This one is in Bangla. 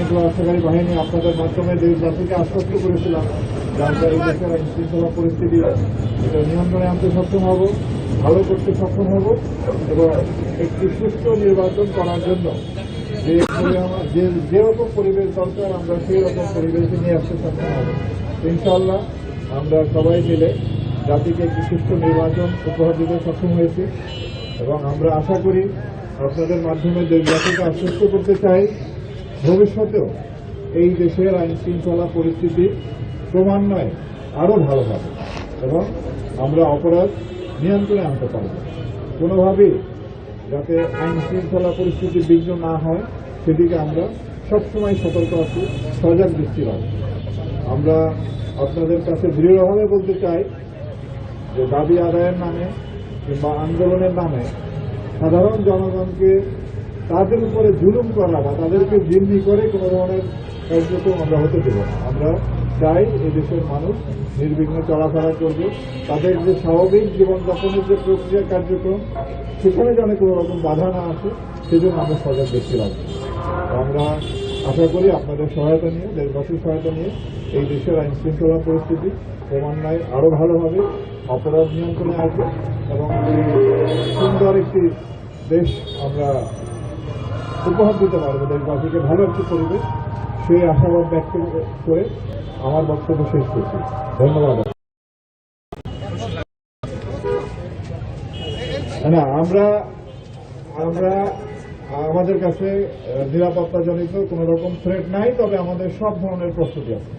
আইনশৃঙ্খলা বাহিনী আপনাদের মাধ্যমে দেশবাসীকে আশ্বস্ত করেছিলাম যে দেশের আইন শৃঙ্খলা পরিস্থিতি এটা নিয়ন্ত্রণে আনতে সক্ষম হব, ভালো করতে সক্ষম হব এবং একটি সুস্থ নির্বাচন করার জন্য যে যে যেরকম পরিবেশ দরকার, আমরা সেই রকম পরিবেশে নিয়ে আসতে সক্ষম হব। ইনশাআল্লাহ আমরা সবাই মিলে জাতিকে একটি সুস্থ নির্বাচন উপহার দিতে সক্ষম হয়েছি এবং আমরা আশা করি আপনাদের মাধ্যমে দেশবাসীকে আশ্বস্ত করতে চাই ভবিষ্যতেও এই দেশের আইন শৃঙ্খলা পরিস্থিতি ক্রমান্বয়ে আরও ভালো হবে এবং আমরা অপরাধ নিয়ন্ত্রণে আনতে পারব। কোনোভাবেই যাতে আইন শৃঙ্খলা পরিস্থিতি বিঘ্ন না হয়, সেদিকে আমরা সবসময় সতর্ক আছি, সজাগ দৃষ্টি রাখব। আমরা আপনাদের কাছে দৃঢ়ভাবে বলতে চাই যে দাবি আদায়ের নামে কিংবা আন্দোলনের নামে সাধারণ জনগণকে তাদের উপরে জুলুম করা বা তাদেরকে জিম্মি করে কোনো ধরনের কার্যক্রম আমরা হতে দেব না। আমরা চাই এই দেশের মানুষ নির্বিঘ্নে চলাফেরা করবে। তাদের যে স্বাভাবিক জীবনযাপনের যে প্রক্রিয়া কার্যক্রম, সেখানে যেন কোনো রকম বাধা না আসে, সেজন্য আমরা সজাগ দেখতে রাখব। আমরা আশা করি আপনাদের সহায়তা নিয়ে, দেশবাসীর সহায়তা নিয়ে এই দেশের আইন শৃঙ্খলা পরিস্থিতি ক্রমান্বয়ে আরও ভালো হবে, অপরাধ নিয়ন্ত্রণে আসবে এবং সুন্দর একটি দেশ আমরা উপহার দিতে পারবে দেশবাসীকে ভালো একটি পরিবেশ সেই আশাবাদ ব্যক্ত করে আমার বক্তব্য শেষ করছি। ধন্যবাদ। না আমরা আমরা, আমাদের কাছে নিরাপত্তাজনিত কোনো রকম থ্রেট নাই, তবে আমাদের সব ধরনের প্রস্তুতি আছে।